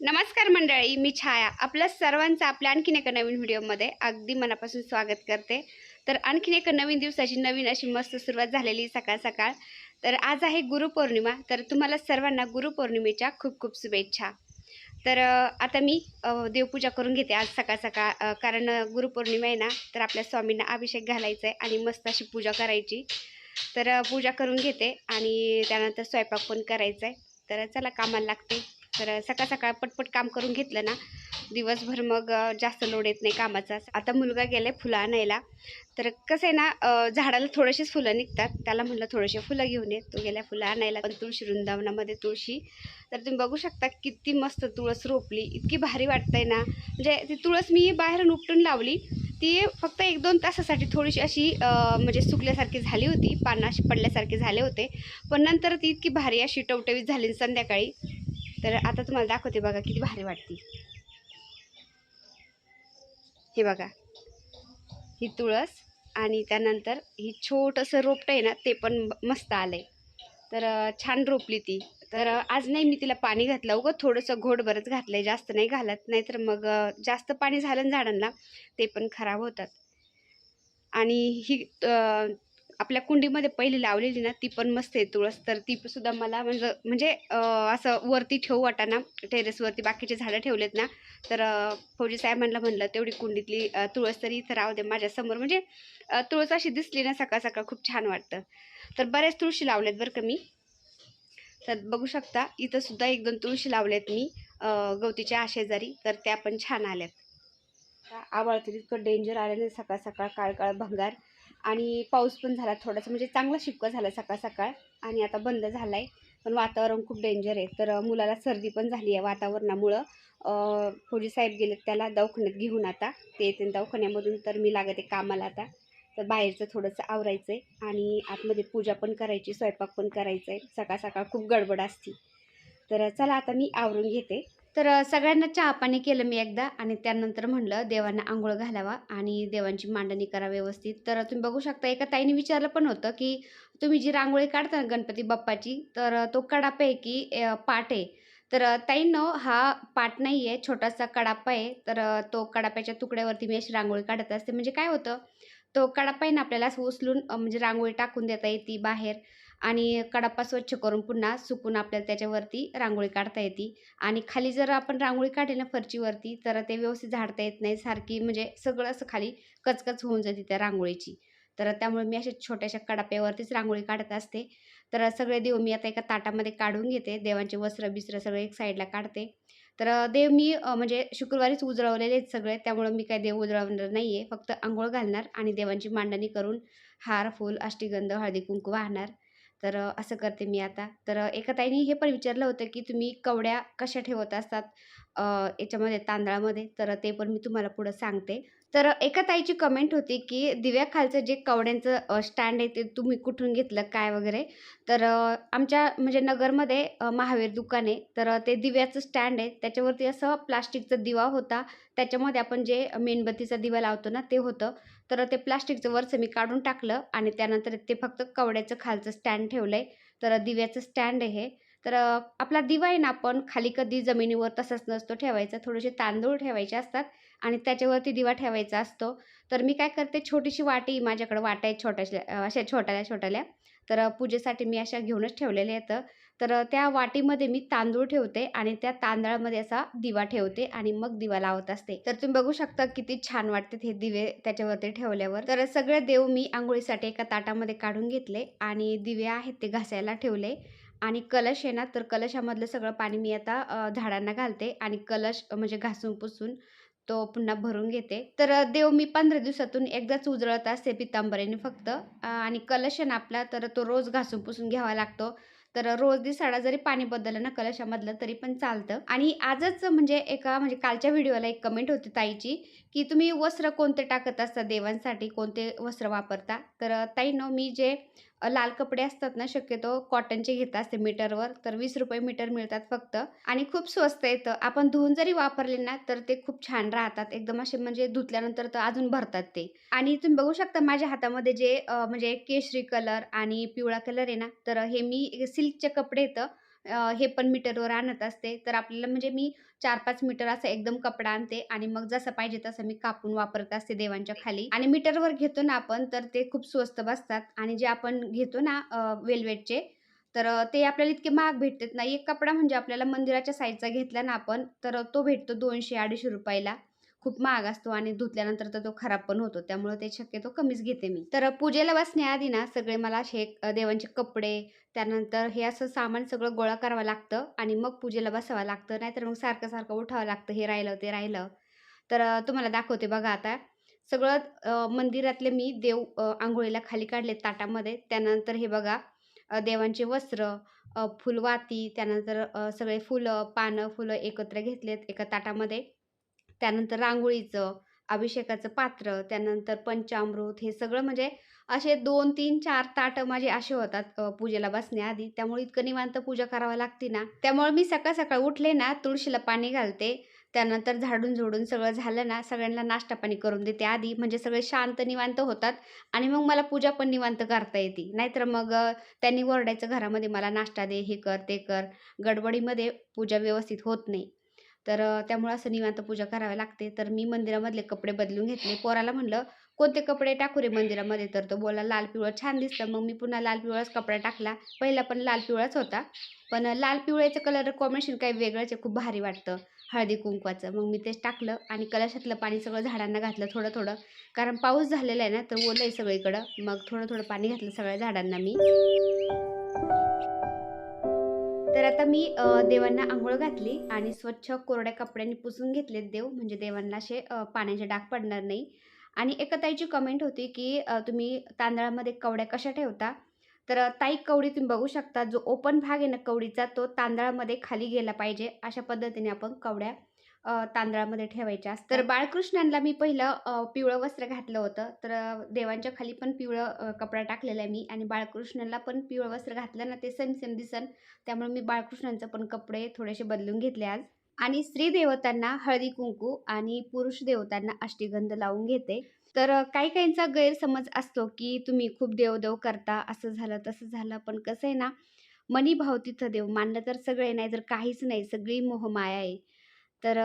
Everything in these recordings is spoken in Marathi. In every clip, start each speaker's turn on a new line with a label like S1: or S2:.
S1: नमस्कार मंडळी मी छाया. आपल्या सर्वांचं आपल्या आणखीन एका नवीन व्हिडिओमध्ये अगदी मनापासून स्वागत करते. तर आणखीन एका नवीन दिवसाची नवीन अशी मस्त सुरुवात झालेली सकाळ सकाळ. तर आज आहे गुरुपौर्णिमा. तर तुम्हाला सर्वांना गुरुपौर्णिमेच्या खूप खूप शुभेच्छा. तर आता मी देवपूजा करून घेते आज सकाळ सकाळ. कारण गुरुपौर्णिमा आहे ना तर आपल्या स्वामींना अभिषेक घालायचा आहे आणि मस्त अशी पूजा करायची. तर पूजा करून घेते आणि त्यानंतर स्वयंपाक पण करायचा आहे तर चला कामाला लागते. तर सकाळ सकाळ पटपट काम करून घेतलं ना दिवसभर मग जास्त लोड येत नाही कामाचा. आता मुलगा गेलाय फुलं आणायला. तर कसं आहे ना झाडाला थोडेसेच फुलं निघतात. त्याला म्हणलं थोडेसे फुलं घेऊन ये. तो गेल्या फुलं आणायला. पण तुळशी वृंदावनामध्ये तुळशी. तर तुम्ही बघू शकता किती मस्त तुळस रोपली. इतकी भारी वाटतंय ना. म्हणजे ती तुळस मी बाहेरून उपटून लावली. ती फक्त एक दोन तासासाठी थोडीशी अशी म्हणजे सुकल्यासारखी झाली होती. पानं अशी पडल्यासारखे झाले होते. पण नंतर ती इतकी भारी अशी टवटवीत झाली संध्याकाळी. तर आता तुम्हाला दाखवते बघा किती भारी वाटते. हे बघा. ही तुळस आणि त्यानंतर ही छोटंसं रोपटं आहे ना ते पण मस्त मस्त आहे तर छान रोपली ती. तर आज नाही मी तिला पाणी घातलं. उगं थोडंसं घोडभरच आहे जास्त नाही घालत. नाहीतर मग जास्त पाणी झालं झाडांना ते पण खराब होतात. आणि ही आपल्या कुंडीमध्ये पहिली लावलेली ना ती पण मस्त आहे तुळस. तर ती सुद्धा मला म्हणजे म्हणजे असं वरती ठेवू वाटाना टेरेसवरती बाकीचे झाडं ठेवलेत ना तर फौजी साहेबांना म्हणलं तेवढी कुंडीतली तुळस तरी इथं राहू दे माझ्यासमोर म्हणजे तुळस अशी दिसली ना सकाळ सकाळ खूप छान वाटतं. तर बऱ्याच तुळशी लावल्यात बरं का मी. तर बघू शकता इथं सुद्धा एक दोन तुळशी लावल्यात मी गवतीच्या आशेजारी तर त्या पण छान आल्यात. आवाळ तर इतकं डेंजर आलं नाही सकाळ सकाळ काळ काळ भंगार. आणि पाऊस पण झाला थोडासा म्हणजे चांगला शिपका झाला सकाळ सकाळ आणि आता बंद झाला आहे पण वातावरण खूप डेंजर आहे. तर मुलाला सर्दी पण झाली आहे वातावरणामुळं. फौजी साहेब गेलेत त्याला दवाखान्यात घेऊन आता. ते येते दवाखान्यामधून तर मी लागत आहे कामाला आता. तर बाहेरचं थोडंसं आवरायचं आहे आणि आतमध्ये पूजा पण करायची स्वयंपाक पण करायचं आहे सकाळ सकाळ खूप गडबड असती. तर चला आता मी आवरून घेते. तर सगळ्यांना चहापाणी केलं मी एकदा आणि त्यानंतर म्हणलं देवांना आंघोळ घालावा आणि देवांची मांडणी करा व्यवस्थित. तर तुम्ही बघू शकता एका ताईने विचारलं पण होतं की तुम्ही जी रांगोळी काढता ना गणपती बाप्पाची तर तो कडापा आहे की पाट आहे. तर ताईनं हा पाट नाही आहे छोटासा कडापा आहे. तर तो कडाप्याच्या तुकड्यावरती मी अशी रांगोळी काढत असते. म्हणजे काय होतं तो कडापाईनं आपल्याला उचलून म्हणजे रांगोळी टाकून देता येते बाहेर. आणि कडापा स्वच्छ करून पुन्हा सुकून आपल्याला त्याच्यावरती रांगोळी काढता येते. आणि खाली जर आपण रांगोळी काढली ना फरचीवरती तर ते व्यवस्थित झाडता येत नाही. सारखी म्हणजे सगळं असं खाली कचकच होऊन जाते त्या रांगोळीची. तर त्यामुळे मी अशा छोट्याशा कडाप्यावरतीच रांगोळी काढत असते. तर सगळे देव मी आता एका ताटामध्ये काढून घेते. देवांचे वस्त्र बिस्त्र सगळे एक साईडला काढते. तर देव मी म्हणजे शुक्रवारीच उजळवलेले आहेत सगळे. त्यामुळं मी काय देव उजळवणार नाही आहे फक्त आंघोळ घालणार आणि देवांची मांडणी करून हार फूल अष्टीगंध हळदी कुंकू वाहणार. तर असं करते मी आता. तर एका ताईने हे पण विचारलं होतं की तुम्ही कवड्या कशा ठेवत असतात याच्यामध्ये तांदळामध्ये? तर ते पण मी तुम्हाला पुढं सांगते. तर एका ताईची कमेंट होती की दिव्याखालचं जे कवड्यांचं स्टँड आहे ते तुम्ही कुठून घेतलं काय वगैरे? तर आमच्या म्हणजे नगरमध्ये महावीर दुकान आहे. तर ते दिव्याचं स्टँड आहे. त्याच्यावरती असं प्लास्टिकचा दिवा होता. त्याच्यामध्ये आपण जे मेणबत्तीचा दिवा लावतो ना ते होतं. तर ते प्लास्टिकचं वरचं मी काढून टाकलं आणि त्यानंतर ते फक्त कवड्याचं खालचं स्टँड ठेवलं आहे तर दिव्याचं स्टँड आहे तर आपला दिवा आहे ना आपण खाली कधी जमिनीवर तसंच नसतो ठेवायचा. थोडेसे तांदूळ ठेवायचे असतात आणि त्याच्यावरती दिवा ठेवायचा असतो. तर मी काय करते छोटीशी वाटी माझ्याकडे वाटा आहे छोट्याशा अशा छोट्याल्या छोट्याल्या. तर पूजेसाठी मी अशा घेऊनच ठेवलेल्या आहेत. तर त्या वाटीमध्ये मी तांदूळ ठेवते आणि त्या तांदळामध्ये असा दिवा ठेवते आणि मग दिवा लावत असते. तर तुम्ही बघू शकता किती छान वाटते हे दिवे त्याच्यावरती ठेवल्यावर. तर सगळे देव मी आंघोळीसाठी एका ताटामध्ये काढून घेतले आणि दिवे आहेत ते घासायला ठेवले. आणि कलश आहे ना तर कलशामधलं सगळं पाणी मी आता झाडांना घालते आणि कलश म्हणजे घासून पुसून तो पुन्हा भरून घेते. तर देव मी पंधरा दिवसातून एकदाच उजळत असते पितांबरीने फक्त. आणि कलश आहे ना आपला तर तो रोज घासून पुसून घ्यावा लागतो. तर रोज दिसाडा जरी पाणी बदललं ना कलशामधलं तरी पण चालतं. आणि आजच म्हणजे एका म्हणजे कालच्या व्हिडिओला एक कमेंट होती ताईची की तुम्ही वस्त्र कोणते टाकत असता देवांसाठी? कोणते वस्त्र वापरता? तर अ, ताई नो मी जे लाल कपडे असतात ना शक्यतो कॉटनचे घेत असते मीटरवर. तर वीस रुपये मीटर मिळतात फक्त. आणि खूप स्वस्त येतं आपण धुवून जरी वापरले ना तर ते खूप छान राहतात. एकदम असे म्हणजे धुतल्यानंतर तर अजून भरतात ते. आणि तुम्ही बघू शकता माझ्या हातामध्ये जे म्हणजे केशरी कलर आणि पिवळा कलर आहे ना तर हे मी सिल्कचे कपडे येतं हे पण मीटरवर आणत असते. तर आपल्याला म्हणजे मी चार पाच मीटर असा एकदम कपडा आणते आणि मग जसं पाहिजे तसं मी कापून वापरत असते देवांच्या खाली. आणि मीटरवर घेतो ना आपण तर ते खूप स्वस्त बसतात. आणि जे आपण घेतो ना वेलवेटचे तर ते आपल्याला इतके महाग भेटतात ना. एक कपडा म्हणजे आपल्याला मंदिराच्या साईजचा घेतला ना आपण तर तो भेटतो दोनशे अडीचशे रुपयाला. खूप महाग असतो आणि धुतल्यानंतर तर तो खराब पण होतो. त्यामुळे ते शक्यतो कमीच घेते मी. तर पूजेला बसण्याआधी ना सगळे मला असे देवांचे कपडे त्यानंतर हे असं सामान सगळं गोळा करावं लागतं आणि मग पूजेला बसावं लागतं. नाहीतर मग सारखं सारखं उठावं लागतं हे राहिलं ते राहिलं. तर तुम्हाला दाखवते बघा आता. सगळं मंदिरातले मी देव आंघोळीला खाली काढले ताटामध्ये. त्यानंतर हे बघा देवांचे वस्त्र फुलवाती त्यानंतर सगळे फुलं पानं फुलं एकत्र घेतलेत एका ताटामध्ये. त्यानंतर रांगोळीचं अभिषेकाचं पात्र त्यानंतर पंचामृत हे सगळं म्हणजे असे दोन तीन चार ताटं माझे असे होतात पूजेला बसण्याआधी त्यामुळे इतकं निवांत पूजा करावं लागते ना. त्यामुळे मी सकाळ सकाळ उठले ना तुळशीला पाणी घालते. त्यानंतर झाडून झोडून सगळं झालं ना सगळ्यांना नाश्ता पाणी करून देते आधी. म्हणजे सगळे शांत निवांत होतात आणि मग मला पूजा पण निवांत करता येते. नाहीतर मग त्यांनी ओरडायचं घरामध्ये मला नाश्ता दे हे कर ते कर. गडबडीमध्ये पूजा व्यवस्थित होत नाही. तर त्यामुळं असं निवांत पूजा करावी लागते. तर मी मंदिरामधले कपडे बदलून घेतले. पोराला म्हणलं कोणते कपडे टाकू रे मंदिरामध्ये? तर तो बोला लाल पिवळं. छान दिसतं. मग मी पुन्हा लाल पिवळाच कपडा टाकला. पहिला पण लाल पिवळाच होता. पण लाल पिवळ्याचं कलर कॉम्बिनेशन काही वेगळंच खूप भारी वाटतं. हळदी कुंकवाचं. मग मी तेच टाकलं आणि कलशातलं पाणी सगळं झाडांना घातलं थोडं थोडं कारण पाऊस झालेला आहे ना तर ओलं आहे सगळीकडं. मग थोडं थोडं पाणी घातलं सगळ्या झाडांना मी. तर आता मी देवांना आंघोळ घातली आणि स्वच्छ कोरड्या कपड्यांनी पुसून घेतलेत देव. म्हणजे देवांना असे पाण्याचे डाग पडणार नाही. आणि एका ताईची कमेंट होती की तुम्ही तांदळामध्ये कवड्या कशा ठेवता? तर ताई कवडी तुम्ही बघू शकता. जो ओपन भाग आहे ना कवडीचा तो तांदळामध्ये खाली गेला पाहिजे. अशा पद्धतीने आपण कवड्या तांदळामध्ये ठेवायच्या असतात. तर बाळकृष्णांना मी पहिलं पिवळं वस्त्र घातलं होतं. तर देवांच्या खाली पण पिवळं कपडा टाकलेला आहे मी आणि बाळकृष्णाला पण पिवळं वस्त्र घातलं ना ते सेम सेम दिसन. त्यामुळे मी बाळकृष्णांचं पण कपडे थोडेसे बदलून घेतले आज. आणि स्त्री देवतांना हळदी कुंकू आणि पुरुष देवतांना अष्टीगंध लावून घेते. तर काही काहींचा गैरसमज असतो की तुम्ही खूप देवदेव करता असं झालं तसं झालं पण कसं आहे ना मनी भाव तिथं देव. मानलं तर सगळे नाही तर काहीच नाही सगळी मोहमाया आहे. तर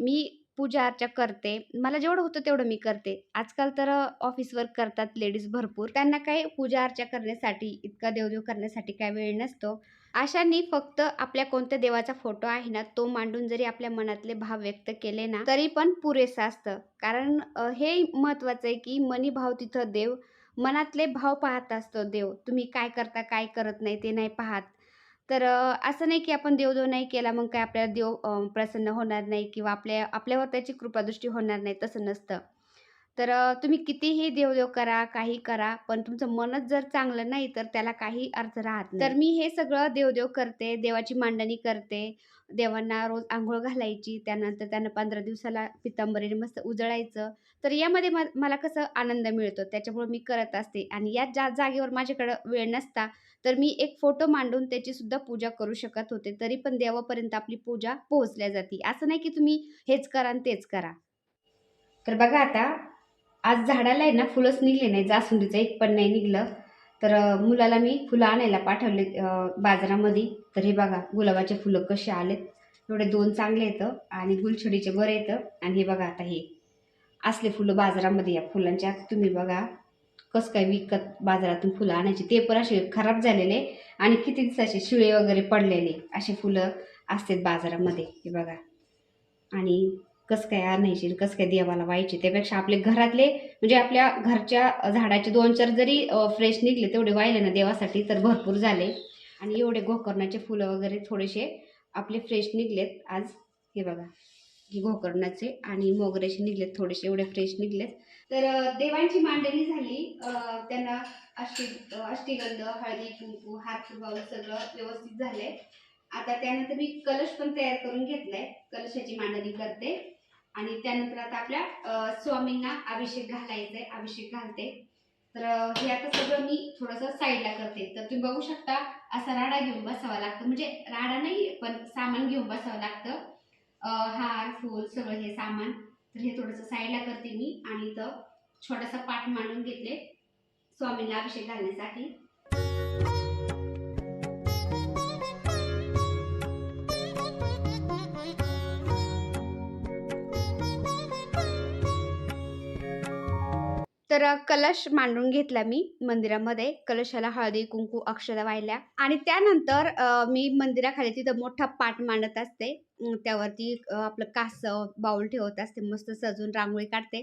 S1: मी पूजा अर्चा करते. मला जेवढं होतं तेवढं मी करते. आजकाल तर ऑफिस वर्क करतात लेडीज भरपूर. त्यांना काही पूजा अर्चा करण्यासाठी इतका देवदेव करण्यासाठी काय वेळ नसतो. अशाने फक्त आपल्या कोणत्या देवाचा फोटो आहे ना तो मांडून जरी आपल्या मनातले भाव व्यक्त केले ना तरी पण पुरेसं असतं. कारण हे महत्वाचं आहे की मनी भाव तिथं देव मनातले भाव पाहत असतो देव. तुम्ही काय करता काय करत नाही ते नाही पाहत. तर असं नाही की आपण देवदेव नाही केला मग काय आपल्याला देव प्रसन्न होणार नाही किंवा आपल्या आपल्यावर त्याची कृपादृष्टी होणार नाही तसं नसतं. तर तुम्ही कितीही देवदेव करा काही करा पण तुमचं मनच जर चांगलं नाही तर त्याला काही अर्थ राहत नाही. तर मी हे सगळं देवदेव करते देवाची मांडणी करते. देवांना रोज आंघोळ घालायची त्यानंतर त्यांना पंधरा दिवसाला पितांबरीने मस्त उजळायचं. तर यामध्ये म मला कसं आनंद मिळतो त्याच्यामुळे मी करत असते. आणि या ज्या जागेवर माझ्याकडं वेळ नसता तर मी एक फोटो मांडून त्याची सुद्धा पूजा करू शकत होते तरी पण देवापर्यंत आपली पूजा पोहोचल्या जाते. असं नाही की तुम्ही हेच करा आणि तेच करा. तर बघा आता आज झाडाला आहे ना फुलंच निघले नाही जासुंदीचं एक पण नाही निघलं. तर मुलाला मी फुलं आणायला पाठवले बाजारामध्ये. तर हे बघा गुलाबाचे फुलं कसे आलेत. एवढे दोन चांगले येतं आणि गुलछडीचे बरं येतं आणि हे बघा आता हे असले फुलं बाजारामध्ये या फुलांच्या तुम्ही बघा कसं काय विकत बाजारातून फुलं आणायची ते पण असे खराब झालेले आणि किती दिवसाचे शिळे वगैरे पडलेले असे फुलं असतात बाजारामध्ये हे बघा. आणि कसं काय आणायचे कसं काय देवाला व्हायचे त्यापेक्षा आपले घरातले म्हणजे आपल्या घरच्या झाडाचे दोन चार जरी फ्रेश निघले तेवढे वाहिले ना देवासाठी तर भरपूर झाले. आणि एवढे गोकर्णाचे फुलं वगैरे थोडेसे आपले फ्रेश निघलेत आज हे बघा. हे गोकर्णाचे आणि मोगऱ्याचे निघलेत थोडेसे एवढे फ्रेश निघलेत. तर देवांची मांडणी झाली. त्यांना अष्टी अष्टीगंध हळदी कुंकू हात बाऊल सगळं व्यवस्थित झालंय. आता त्यानंतर मी कलश पण तयार करून घेतलाय. कलशाची मांडणी करते. आणि त्यानंतर आता आपल्या स्वामींना अभिषेक घालायचा आहे अभिषेक घालते. तर हे आता सगळं मी थोडंसं साईडला करते. तर तुम्ही बघू शकता असा राडा घेऊन बसावा लागतं. म्हणजे राडा नाही पण सामान घेऊन बसावं लागतं. हार फूल सगळं हे सामान तर हे थोडंसं साईडला करते मी आणि इथं छोटासा पाठ मांडून घेतले स्वामींना अभिषेक घालण्यासाठी. तर कलश मांडून घेतला मी मंदिरामध्ये. कलशाला हळदी कुंकू अक्षता वाहिल्या. आणि त्यानंतर मी मंदिराखाली तिथं मोठा पाट मांडत असते. त्यावरती आपलं कासव बाऊल ठेवत असते. मस्त सजून रांगोळी काढते.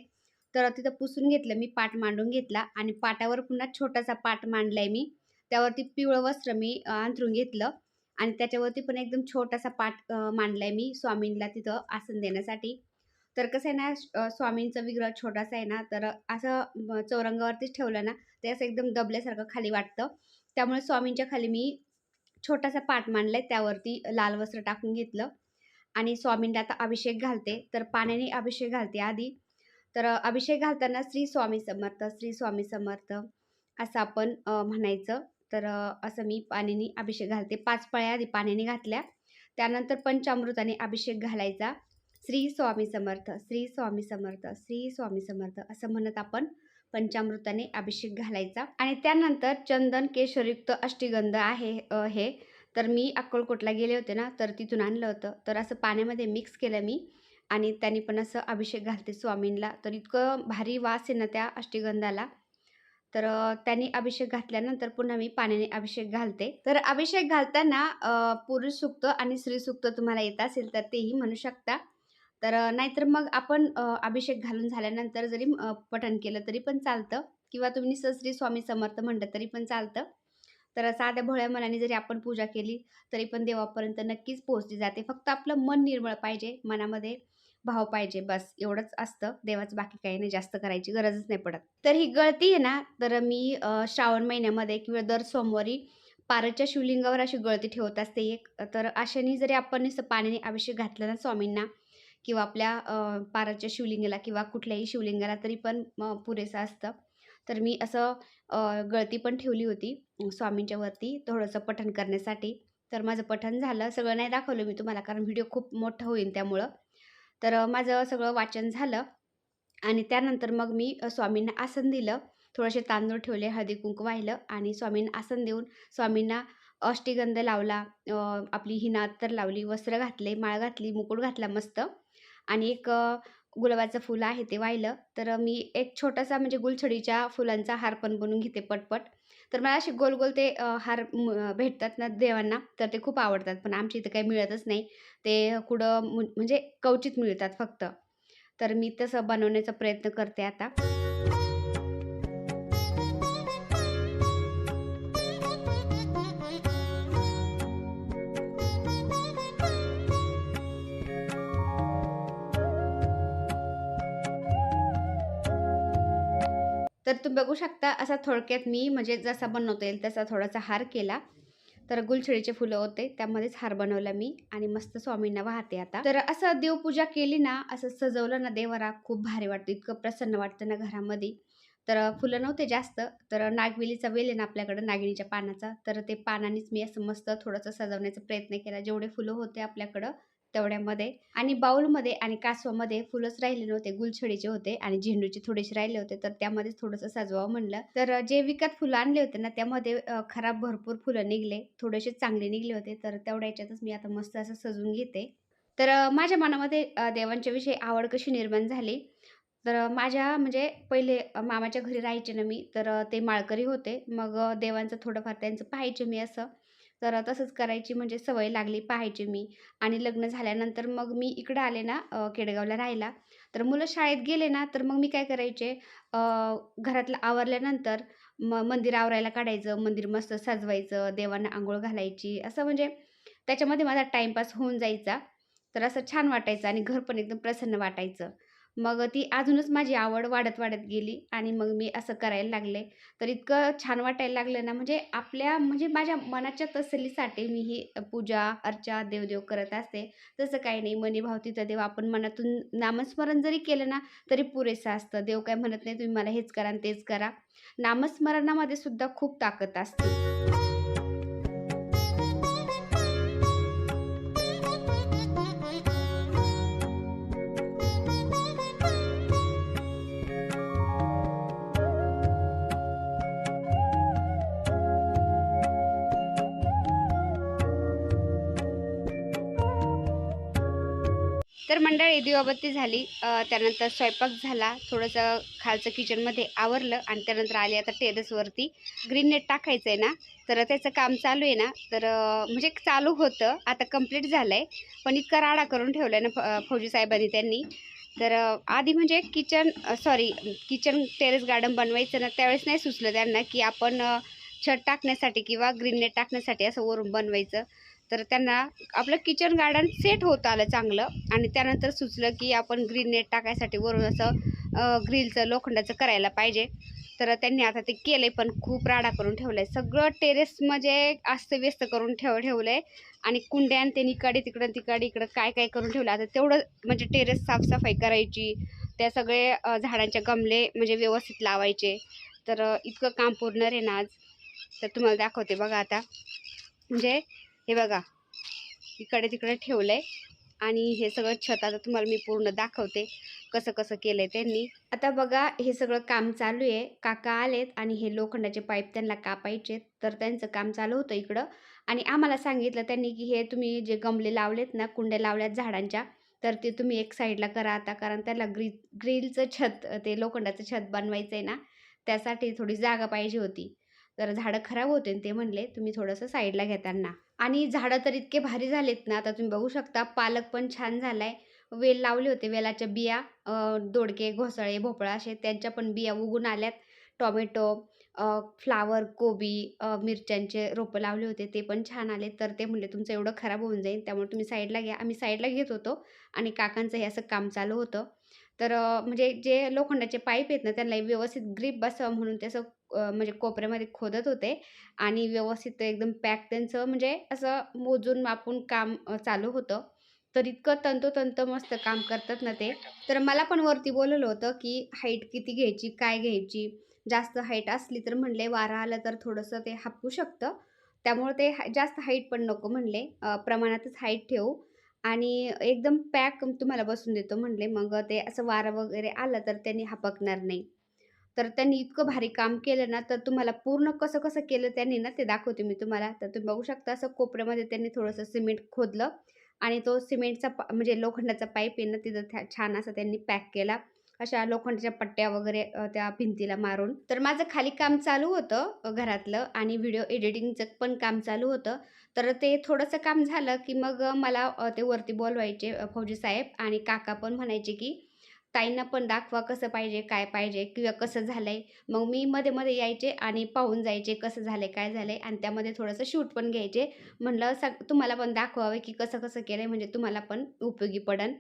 S1: तर तिथं पुसून घेतलं मी पाट मांडून घेतला. आणि पाटावर पुन्हा छोटासा पाट मांडलाय मी. त्यावरती पिवळं वस्त्र मी अंतरून अंथरून घेतलं. आणि त्याच्यावरती पण एकदम छोटासा पाट मांडलाय मी स्वामींना तिथं आसन देण्यासाठी. तर कसं आहे ना स्वामींचा विग्रह छोटासा आहे ना तर असं चौरंगावरतीच ठेवलं ना ते असं एकदम दबल्यासारखं खाली वाटतं. त्यामुळे स्वामींच्या खाली मी छोटासा पाट आहे त्यावरती लाल वस्त्र टाकून घेतलं आणि स्वामींना आता अभिषेक घालते. तर पाण्याने अभिषेक घालते आधी. तर अभिषेक घालताना श्री स्वामी समर्थ श्री स्वामी समर्थ असं आपण म्हणायचं. तर असं मी पाण्याने अभिषेक घालते. पाच पळ्या आधी पाण्याने घातल्या. त्यानंतर पंचामृताने अभिषेक घालायचा. श्री स्वामी समर्थ श्री स्वामी समर्थ श्री स्वामी समर्थ असं म्हणत आपण पंचामृताने अभिषेक घालायचा. आणि त्यानंतर चंदन केशरयुक्त अष्टीगंध आहे हे. तर मी अक्कलकोटला गेले होते ना तर तिथून आणलं होतं. तर असं पाण्यामध्ये मिक्स केलं मी. आणि त्यांनी पण असं अभिषेक घालते स्वामींना. तर इतकं भारी वास आहे ना त्या अष्टीगंधाला. तर त्याने त्यांनी अभिषेक घातल्यानंतर पुन्हा मी पाण्याने अभिषेक घालते. तर अभिषेक घालताना पुरुष सुक्त आणि स्त्री सुक्त तुम्हाला येत असेल तर तेही म्हणू शकता. तर नाहीतर मग आपण अभिषेक घालून झाल्यानंतर जरी पठण केलं तरी पण चालतं. किंवा तुम्ही सश्री स्वामी समर्थ म्हणलं तरी पण चालतं. तर साध्या भोळ्या मनाने जरी आपण पूजा केली तरी पण देवापर्यंत नक्कीच पोहोचली जाते. फक्त आपलं मन निर्मळ पाहिजे मनामध्ये भाव पाहिजे बस. एवढंच असतं. देवाचं बाकी काही नाही. जास्त करायची गरजच नाही पडत. तर ही गळती आहे ना तर मी श्रावण महिन्यामध्ये किंवा दर सोमवारी पारच्या शिवलिंगावर अशी गळती ठेवत असते एक. तर अशाने जरी आपण नुसतं पाण्याने अभिषेक घातला ना स्वामींना किंवा आपल्या पाराच्या शिवलिंगाला किंवा कुठल्याही शिवलिंगाला तरी पण पुरेसं असतं. तर मी असं गळती पण ठेवली होती स्वामींच्यावरती स्वामींच्या वरती थोडंसं पठण करण्यासाठी. तर माझं पठण झालं. सगळं नाही दाखवलं मी तुम्हाला कारण व्हिडिओ खूप मोठा होईल त्यामुळं. तर माझं सगळं वाचन झालं आणि त्यानंतर मग मी स्वामींना आसन दिलं. थोडेसे तांदूळ ठेवले हळदी कुंकू वाहिलं आणि स्वामींना आसन देऊन स्वामींना अष्टीगंध लावला. आपली ही तर लावली वस्त्र घातले माळ घातली मुकुट घातला मस्त. आणि एक गुलाबाचं फुलं आहे ते वाहिलं. तर मी एक छोटासा म्हणजे गुलछडीच्या फुलांचा हार पण बनवून घेते पटपट. तर मला असे गोल गोल ते हार भेटतात ना देवांना तर ते खूप आवडतात. पण आमच्या इथं काही मिळतच नाही. ते कुठं मु- म्हणजे कवचित मिळतात फक्त. तर मी तसं बनवण्याचा प्रयत्न करते आता. तर तुम्ही बघू शकता असा थोडक्यात मी म्हणजे जसा बनवता येईल तसा थोडासा हार केला. तर गुलछडीचे फुलं होते त्यामध्येच हार बनवला मी आणि मस्त स्वामींना वाहते आता. तर असं देवपूजा केली ना असं सजवलं ना देवाला खूप भारी वाटतं इतकं प्रसन्न वाटतं ना घरामध्ये. तर फुलं नव्हते जास्त तर नागवेलीचा वेल आहे ना आपल्याकडं नागिणीच्या पानाचा तर ते पानानेच मी असं मस्त थोडंसं सजवण्याचा प्रयत्न केला. जेवढे फुलं होते आपल्याकडं तेवढ्यामध्ये. आणि बाऊलमध्ये आणि कासवामध्ये फुलंच राहिले नव्हते गुलछडीचे होते आणि झेंडूचे थोडेसे राहिले होते. तर त्यामध्येच थोडंसं सजवावं म्हणलं. तर जे विकत फुलं आणले होते ना त्यामध्ये खराब भरपूर फुलं निघले. थोडेसे चांगले निघले होते. तर तेवढ्या याच्यातच मी आता मस्त असं सजवून घेते. तर माझ्या मनामध्ये देवांच्याविषयी देवांच्या विषयी आवड कशी निर्माण झाली? तर माझ्या म्हणजे पहिले मामाच्या घरी राहायचे ना मी. तर ते माळकरी होते. मग देवांचं थोडंफार त्यांचं पाहायचे मी असं. तर तसंच करायची म्हणजे सवय लागली पाहायची मी. आणि लग्न झाल्यानंतर मग मी इकडं आले ना केडगावला राहायला. तर मुलं शाळेत गेले ना तर मग मी काय करायचे घरातलं आवरल्यानंतर म मंदिर आवरायला काढायचं मंदिर मस्त सजवायचं देवांना आंघोळ घालायची असं म्हणजे त्याच्यामध्ये माझा टाईमपास होऊन जायचा. तर असं छान वाटायचं आणि घर पण एकदम प्रसन्न वाटायचं. मग ती अजूनच माझी आवड वाढत वाढत गेली आणि मग मी असं करायला लागले. तर इतकं छान वाटायला लागलं ना म्हणजे आपल्या म्हणजे माझ्या मनाच्या तसलीसाठी मी ही पूजा अर्चा देवदेव करत असते. तसं काही नाही मनी भाव देव आपण मनातून नामस्मरण जरी केलं ना तरी पुरेसं असतं. देव काय म्हणत नाही तुम्ही मला हेच करा आणि तेच करा. नामस्मरणामध्ये सुद्धा खूप ताकद असते. तर मंडळी दिवाबत्ती झाली. त्यानंतर स्वयंपाक झाला. थोडंसं खालचं किचनमध्ये आवरलं आणि त्यानंतर आले आता टेरेसवरती. ग्रीन नेट टाकायचं आहे ना तर त्याचं काम चालू आहे ना. तर म्हणजे चालू होतं. आता कंप्लीट झालं आहे पण इतका राडा करून ठेवला आहे ना फ- फौजी साहेबांनी त्यांनी. तर आधी म्हणजे kitchen sorry kitchen terrace garden बनवायचं ना त्यावेळेस नाही सुचलं त्यांना की आपण छत टाकण्यासाठी किंवा ग्रीन नेट टाकण्यासाठी असं वरून बनवायचं. तर त्यांना आपलं किचन गार्डन सेट होत आलं चांगलं. आणि त्यानंतर सुचलं की आपण ग्रीन नेट टाकायसाठी वरून असं ग्रिलचं लोखंडाचं करायला पाहिजे. तर त्यांनी आता ते केलं आहे पण खूप राडा करून ठेवलं आहे सगळं टेरेस म्हणजे अस्तव्यस्त करून ठेव ठेवलं आहे आणि कुंड्यान त्यांनी इकडे तिकडं तिकडे इकडं काय काय करून ठेवलं आता तेवढं म्हणजे टेरेस साफसफाई करायची. त्या सगळे झाडांचे गमले म्हणजे व्यवस्थित लावायचे. तर इतकं काम पूर्ण रे ना आज. तर तुम्हाला दाखवते बघा आता. म्हणजे हे बघा. इकडे तिकडे ठेवलं आहे आणि हे सगळं छत आता तुम्हाला मी पूर्ण दाखवते कसं कसं केलं आहे त्यांनी. आता बघा हे सगळं काम चालू आहे. काका आलेत आणि हे लोखंडाचे पाईप त्यांना कापायचे तर त्यांचं काम चालू होतं इकडं. आणि आम्हाला सांगितलं त्यांनी की हे तुम्ही जे गमले लावलेत ना कुंड्या लावल्यात झाडांच्या तर ते तुम्ही एक साईडला करा आता. कारण त्याला ग्री ग्रिलचं छत ते लोखंडाचं छत बनवायचं आहे ना त्यासाठी थोडी जागा पाहिजे होती. जरा झाडं खराब होते ते म्हणले तुम्ही थोडंसं साईडला घेताना आणि झाडं तर इतके भारी झालेत ना आता तुम्ही बघू शकता पालक पण छान झालाय. वेल लावले होते वेलाच्या बिया दोडके घोसाळे भोपळा असे त्यांच्या पण बिया उगून आल्यात. टॉमॅटो फ्लावर कोबी मिरच्यांचे रोपं लावले होते ते पण छान आले. तर ते म्हणले तुमचं एवढं खराब होऊन जाईल त्यामुळे तुम्ही साईडला घ्या. आम्ही साईडला घेत होतो आणि काकांचं हे असं काम चालू होतं. तर म्हणजे जे लोखंडाचे पाईप आहेत ना त्यांना व्यवस्थित ग्रीप बसावं म्हणून ते असं म्हणजे कोपऱ्यामध्ये खोदत होते आणि व्यवस्थित एकदम पॅक त्यांचं म्हणजे असं मोजून मापून काम चालू होतं. तर इतकं तंतोतंत मस्त काम करतात ना ते. तर मला पण वरती बोलवलं होतं की हाईट किती घ्यायची काय घ्यायची? जास्त हाईट असली तर म्हणले वारा आला तर थोडंसं ते हापू शकतं. त्यामुळे ते जास्त हाईट पण नको म्हणले. प्रमाणातच हाईट ठेवू. आणि एकदम पॅक तुम्हाला बसून देतो म्हणले. मग ते असं वारं वगैरे आलं तर त्यांनी हापकणार नाही. तर त्यांनी इतकं भारी काम केलं ना तर तुम्हाला पूर्ण कसं कसं केलं त्यांनी ना ते दाखवते मी तुम्हाला. तर तुम्ही बघू शकता असं कोपऱ्यामध्ये त्यांनी थोडंसं सिमेंट खोदलं आणि तो सिमेंटचा पा म्हणजे लोखंडाचा पाईप आहे ना तिथं छान असं त्यांनी पॅक केला. अशा लोखंडाच्या पट्ट्या वगैरे त्या भिंतीला मारून. तर माझं खाली काम चालू होतं घरातलं आणि व्हिडिओ एडिटिंगचं पण काम चालू होतं. तर ते थोडंसं काम झालं की मग मला ते वरती बोलवायचे फौजी साहेब आणि काका पण म्हणायचे की ताईंना पण दाखवा कसं पाहिजे काय पाहिजे किंवा कसं झालं आहे मग मी मध्ये मध्ये यायचे आणि पाहून जायचे कसं झालं काय झालं आहे आणि त्यामध्ये थोडंसं शूट पण घ्यायचे. म्हणलं सग तुम्हाला पण दाखवावं की कसं कसं केलंय म्हणजे तुम्हाला पण उपयोगी पडन.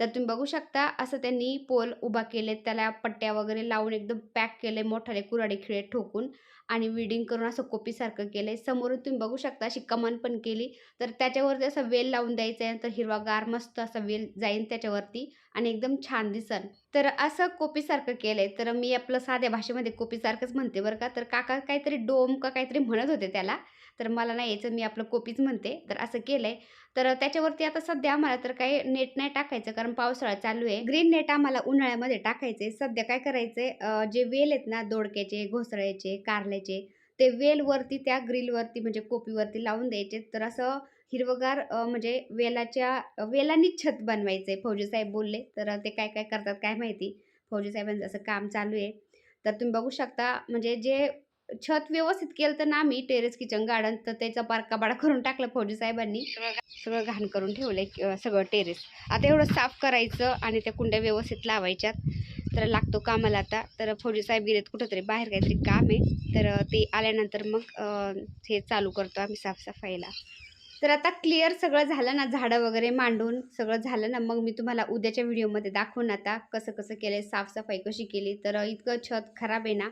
S1: तर तुम्ही बघू शकता असं त्यांनी पोल उभा केले त्याला पट्ट्या वगैरे लावून एकदम पॅक केले मोठाले कुराडे खिळे ठोकून आणि विडिंग करून असं कोपीसारखं आहे समोरून तुम्ही बघू शकता अशी कमान पण केली. तर त्याच्यावरती असं वेल लावून द्यायचं आहे तर हिरवागार मस्त असा वेल जाईन त्याच्यावरती. आणि एकदम छान दिसन. तर असं कोपीसारखं केलंय. तर मी आपलं साध्या भाषेमध्ये कोपीसारखंच म्हणते बरं का. तर काका काहीतरी डोम का काहीतरी म्हणत होते त्याला. तर मला नाही यायचं मी आपलं कोपीच म्हणते. तर असं केलंय. तर त्याच्यावरती आता सध्या आम्हाला तर काही नेट नाही टाकायचं कारण पावसाळा चालू आहे. ग्रीन नेट आम्हाला उन्हाळ्यामध्ये टाकायचे सध्या काय करायचंय आहे जे वेल आहेत ना दोडक्याचे घोसळ्याचे कारल्याचे ते वेलवरती त्या ग्रिलवरती म्हणजे कोपीवरती लावून द्यायचे. तर असं हिरवगार म्हणजे वेलाच्या वेलांनीच छत बनवायचंय फौजी साहेब बोलले तर ते काय काय करतात काय माहिती? फौजी साहेबांचं असं काम चालू आहे. तर तुम्ही बघू शकता म्हणजे जे छत व्यवस्थित केलं तर ना आम्ही टेरेस किचन गार्डन तर त्याचा पार कबाडा करून टाकलं फौजी साहेबांनी. सगळं घाण करून ठेवलंय अं, सगळं टेरेस आता एवढं साफ करायचं आणि त्या कुंड्या व्यवस्थित लावायच्यात तर लागतो कामाला आता. तर फौजी साहेब गेलेत कुठंतरी बाहेर काहीतरी काम आहे. तर ते आल्यानंतर मग हे चालू करतो आम्ही साफसफाईला. तर आता क्लिअर सगळं झालं ना? झाडं वगैरे मांडून सगळं झालं ना? मग मी तुम्हाला उद्याच्या व्हिडिओमध्ये दाखवून आता कसं कसं केलं आहे साफसफाई कशी केली? तर इतकं छत खराब आहे ना?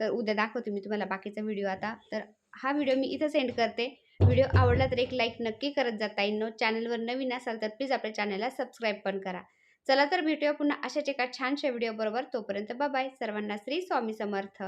S1: तर उद्या दाखवते मी तुम्हाला बाकीचा व्हिडिओ आता. तर हा व्हिडिओ मी इथं सेंड करते. व्हिडिओ आवडला तर एक लाईक नक्की करत जाता येईन चॅनलवर नवीन असाल तर प्लीज आपल्या चॅनलला सबस्क्राईब पण करा. चला तर भेटूया पुन्हा अशाच एका छानशा व्हिडिओ बरोबर. तोपर्यंत बाय सर्वांना श्री स्वामी समर्थ.